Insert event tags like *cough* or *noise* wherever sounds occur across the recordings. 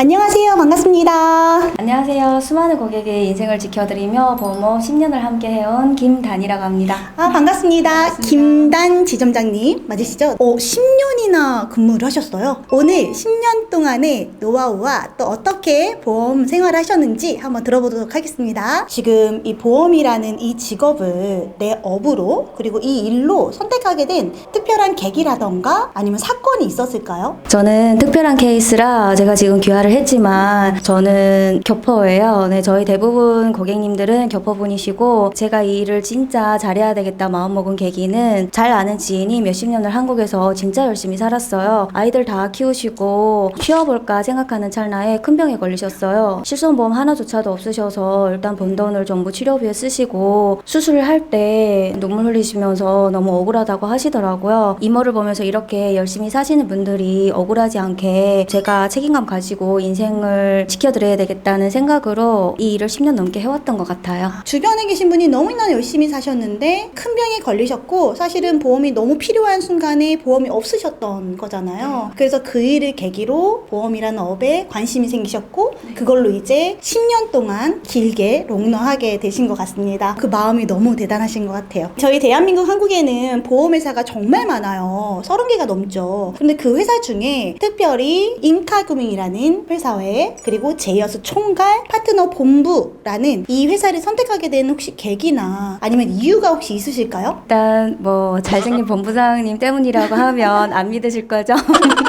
안녕하세요. 반갑습니다. 안녕하세요. 수많은 고객의 인생을 지켜드리며 보험업 10년을 함께 해온 김단이라고 합니다. 아, 반갑습니다. 김단 지점장님 맞으시죠? 어, 10년이나 근무를 하셨어요. 오늘 10년 동안의 노하우와 또 어떻게 보험 생활을 하셨는지 한번 들어보도록 하겠습니다. 지금 이 보험이라는 이 직업을 내 업으로 그리고 이 일로 선택하게 된 특별한 계기라던가 아니면 사건이 있었을까요? 저는 특별한 케이스라 제가 지금 귀화를 했지만 저는 교포예요. 네, 저희 대부분 고객님들은 교포분이시고 제가 이 일을 진짜 잘해야 되겠다 마음먹은 계기는 잘 아는 지인이 몇십 년을 한국에서 진짜 열심히 살았어요. 아이들 다 키우시고 쉬어볼까 생각하는 찰나에 큰 병에 걸리셨어요. 실손보험 하나조차도 없으셔서 일단 번 돈을 전부 치료비에 쓰시고 수술을 할 때 눈물 흘리시면서 너무 억울하다고 하시더라고요. 이모를 보면서 이렇게 열심히 사시는 분들이 억울하지 않게 제가 책임감 가지고 인생을 지켜드려야 되겠다는 생각 으로 이 일을 10년 넘게 해왔던 것 같아요. 주변에 계신 분이 너무나 열심히 사셨는데 큰 병에 걸리셨고 사실은 보험이 너무 필요한 순간에 보험이 없으셨던 거잖아요. 그래서 그 일을 계기로 보험이라는 업에 관심이 생기셨고 그걸로 이제 10년 동안 길게 롱런하게 되신 것 같습니다. 그 마음이 너무 대단하신 것 같아요. 저희 대한민국 한국에는 보험회사가 정말 많아요. 30개가 넘죠. 근데 그 회사 중에 특별히 인카금융이라는 회사회 그리고 제이어스 총괄 파트너 본부라는 이 회사를 선택하게 된 혹시 계기나 아니면 이유가 혹시 있으실까요? 일단 뭐 잘생긴 본부장님 때문이라고 하면 안 믿으실 거죠? *laughs*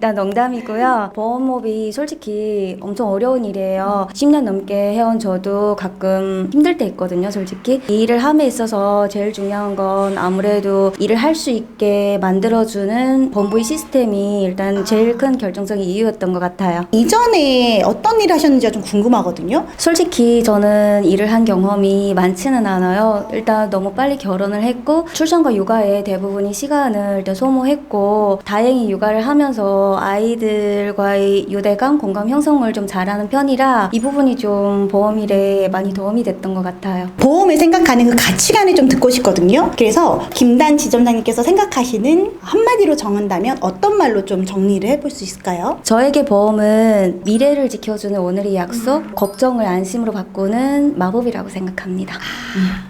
일단 농담이고요. 보험업이 솔직히 엄청 어려운 일이에요. 10년 넘게 해온 저도 가끔 힘들 때 있거든요, 솔직히. 이 일을 함에 있어서 제일 중요한 건 아무래도 일을 할 수 있게 만들어주는 본부의 시스템이 일단 제일 큰 결정적인 이유였던 것 같아요. 이전에 어떤 일 하셨는지가 좀 궁금하거든요. 솔직히 저는 일을 한 경험이 많지는 않아요. 일단 너무 빨리 결혼을 했고 출산과 육아에 대부분이 시간을 일단 소모했고 다행히 육아를 하면서 아이들과의 유대감, 공감 형성을 좀 잘하는 편이라 이 부분이 좀 보험 일에 많이 도움이 됐던 것 같아요. 보험을 생각하는 그 가치관을 좀 듣고 싶거든요. 그래서 김단 지점장님께서 생각하시는 한마디로 정한다면 어떤 말로 좀 정리를 해볼 수 있을까요? 저에게 보험은 미래를 지켜주는 오늘의 약속, 걱정을 안심으로 바꾸는 마법이라고 생각합니다.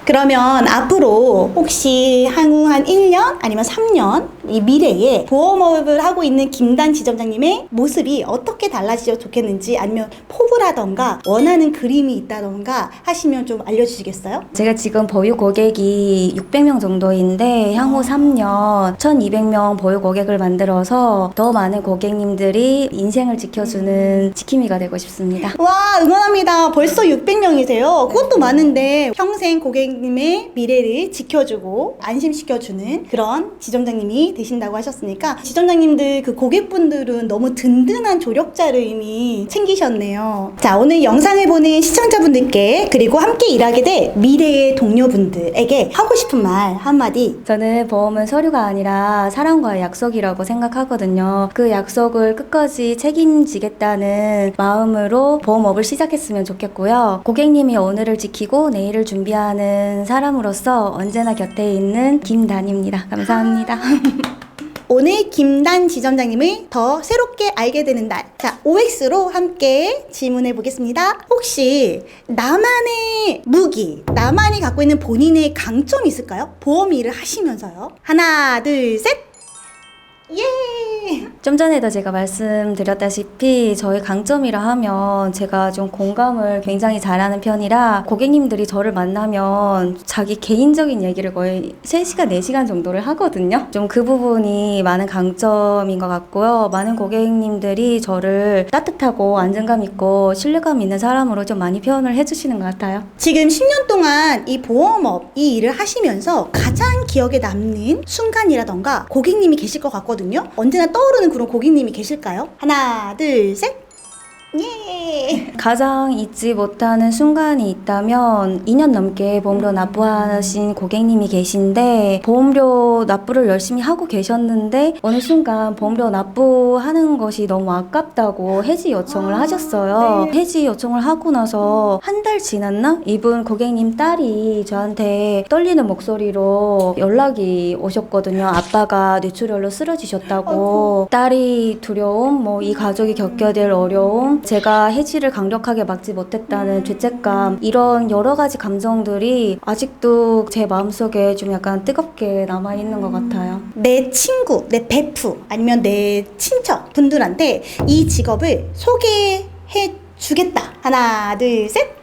그러면 앞으로 혹시 향후 한 1년 아니면 3년 이 미래에 보험업을 하고 있는 김단 지점장님의 모습이 어떻게 달라지면 좋겠는지 아니면 포부라던가 원하는 그림이 있다던가 하시면 좀 알려주시겠어요? 제가 지금 보유 고객이 600명 정도인데 향후 3년 1200명 보유 고객을 만들어서 더 많은 고객님들이 인생을 지켜주는 지킴이가 되고 싶습니다. 와 응원합니다. 벌써 600명이세요. 그것도 많은데 평생 고객님의 미래를 지켜주고 안심시켜주는 그런 지점장님이 되신다고 하셨으니까 지점장님들 그 고객 분들은 너무 든든한 조력자를 이미 챙기셨네요. 자 오늘 영상을 보는 시청자분들께 그리고 함께 일하게 될 미래의 동료분들에게 하고 싶은 말 한마디 저는 보험은 서류가 아니라 사람과의 약속이라고 생각하거든요. 그 약속을 끝까지 책임지겠다는 마음으로 보험업을 시작했으면 좋겠고요. 고객님이 오늘을 지키고 내일을 준비하는 사람으로서 언제나 곁에 있는 김단입니다. 감사합니다. *laughs* 오늘 김단 지점장님을 더 새롭게 알게 되는 날. 자, OX로 함께 질문해 보겠습니다. 혹시 나만의 무기, 나만이 갖고 있는 본인의 강점이 있을까요? 보험 일을 하시면서요. 하나, 둘, 셋. 예! 좀 전에도 제가 말씀드렸다시피 저희 강점이라 하면 제가 좀 공감을 굉장히 잘하는 편이라 고객님들이 저를 만나면 자기 개인적인 얘기를 거의 3시간, 4시간 정도를 하거든요. 좀 그 부분이 많은 강점인 것 같고요. 많은 고객님들이 저를 따뜻하고 안정감 있고 신뢰감 있는 사람으로 좀 많이 표현을 해주시는 것 같아요. 지금 10년 동안 이 보험업, 이 일을 하시면서 가장 기억에 남는 순간이라던가 고객님이 계실 것 같거든요. 언제나 떠오르는 그런 고객님이 계실까요? 하나, 둘, 셋. 예! 가장 잊지 못하는 순간이 있다면 2년 넘게 보험료 납부하신 고객님이 계신데 보험료 납부를 열심히 하고 계셨는데 어느 순간 보험료 납부하는 것이 너무 아깝다고 해지 요청을 하셨어요. 해지 요청을 하고 나서 한 달 지났나? 이분 고객님 딸이 저한테 떨리는 목소리로 연락이 오셨거든요. 아빠가 뇌출혈로 쓰러지셨다고 딸이 두려움, 뭐 이 가족이 겪어야 될 어려움 제가 해지를 강력하게 막지 못했다는 죄책감, 이런 여러 가지 감정들이 아직도 제 마음속에 좀 약간 뜨겁게 남아있는 것 같아요. 내 친구, 내 베프, 아니면 내 친척 분들한테 이 직업을 소개해 주겠다. 하나, 둘, 셋.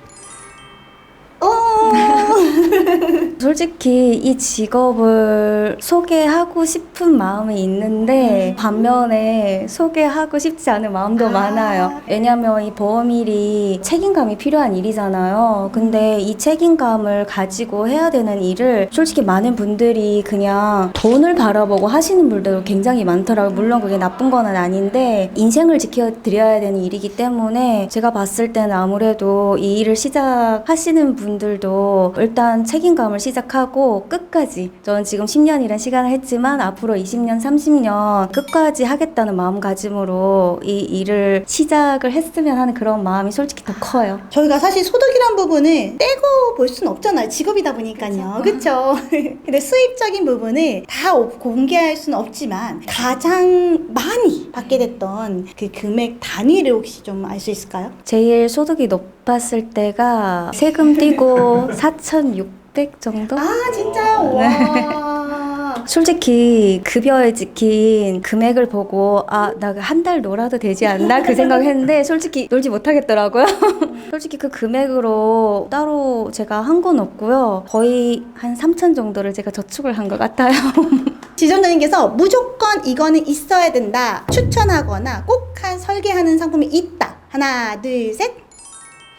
오! *laughs* 솔직히 이 직업을 소개하고 싶은 마음이 있는데 반면에 소개하고 싶지 않은 마음도 아. 많아요. 왜냐면 이 보험일이 책임감이 필요한 일이잖아요. 근데 이 책임감을 가지고 해야 되는 일을 솔직히 많은 분들이 그냥 돈을 바라보고 하시는 분들도 굉장히 많더라고요. 물론 그게 나쁜 건 아닌데 인생을 지켜드려야 되는 일이기 때문에 제가 봤을 때는 아무래도 이 일을 시작하시는 분들도 일단 책임감을 시작하고 끝까지 저는 지금 10년이란 시간을 했지만 앞으로 20년, 30년 끝까지 하겠다는 마음가짐으로 이 일을 시작을 했으면 하는 그런 마음이 솔직히 더 커요. 저희가 사실 소득이란 부분을 떼고 볼 수는 없잖아요. 직업이다 보니까요. 그쵸? *laughs* 근데 수입적인 부분을 다 공개할 수는 없지만 가장 많이 받게 됐던 그 금액 단위를 혹시 좀 알 수 있을까요? 제일 소득이 높았을 때가 세금 떼고 *laughs* 4,600 정도? 아, 진짜? 와. *laughs* 솔직히 급여에 찍힌 금액을 보고 아 나 한 달 놀아도 되지 않나 그 생각했는데 *laughs* 솔직히 놀지 못하겠더라고요. *laughs* 솔직히 그 금액으로 따로 제가 한 건 없고요. 거의 한 3천 정도를 제가 저축을 한 것 같아요. 지점장님께서 무조건 이거는 있어야 된다. 추천하거나 꼭 한 설계하는 상품이 있다. 하나, 둘, 셋.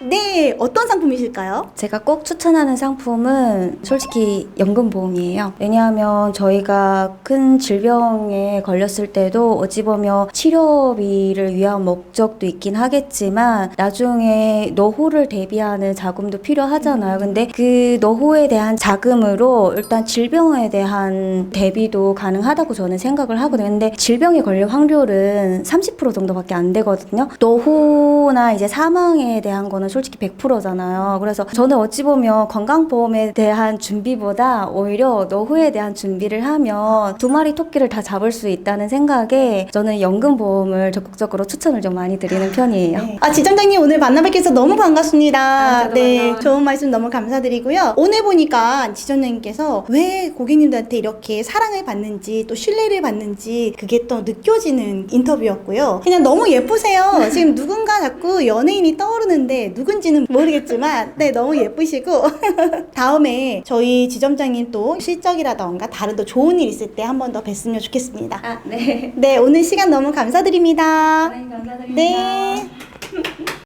네, 어떤 상품이실까요? 제가 꼭 추천하는 상품은 솔직히 연금보험이에요. 왜냐하면 저희가 큰 질병에 걸렸을 때도 어찌 보면 치료비를 위한 목적도 있긴 하겠지만 나중에 노후를 대비하는 자금도 필요하잖아요. 근데 그 노후에 대한 자금으로 일단 질병에 대한 대비도 가능하다고 저는 생각을 하거든요. 근데 질병에 걸릴 확률은 30% 정도밖에 안 되거든요. 노후나 이제 사망에 대한 거는 솔직히 100%잖아요. 그래서 저는 어찌 보면 건강보험에 대한 준비보다 오히려 노후에 대한 준비를 하면 두 마리 토끼를 다 잡을 수 있다는 생각에 저는 연금보험을 적극적으로 추천을 좀 많이 드리는 편이에요. 네. 아, 지점장님 오늘 만나뵙게 해서 너무 반갑습니다. 아, 네. 좋은 말씀 너무 감사드리고요. 오늘 보니까 지점장님께서 왜 고객님들한테 이렇게 사랑을 받는지 또 신뢰를 받는지 그게 또 느껴지는 인터뷰였고요. 그냥 너무 예쁘세요. *laughs* 지금 누군가 자꾸 연예인이 떠오르는데 누군지는 모르겠지만 네, 너무 예쁘시고 *laughs* 다음에 저희 지점장님 또 실적이라던가 다른 또 좋은 일 있을 때 한 번 더 뵀으면 좋겠습니다. 아, 네. 네, 오늘 시간 너무 감사드립니다. 감사드립니다. 네. *laughs*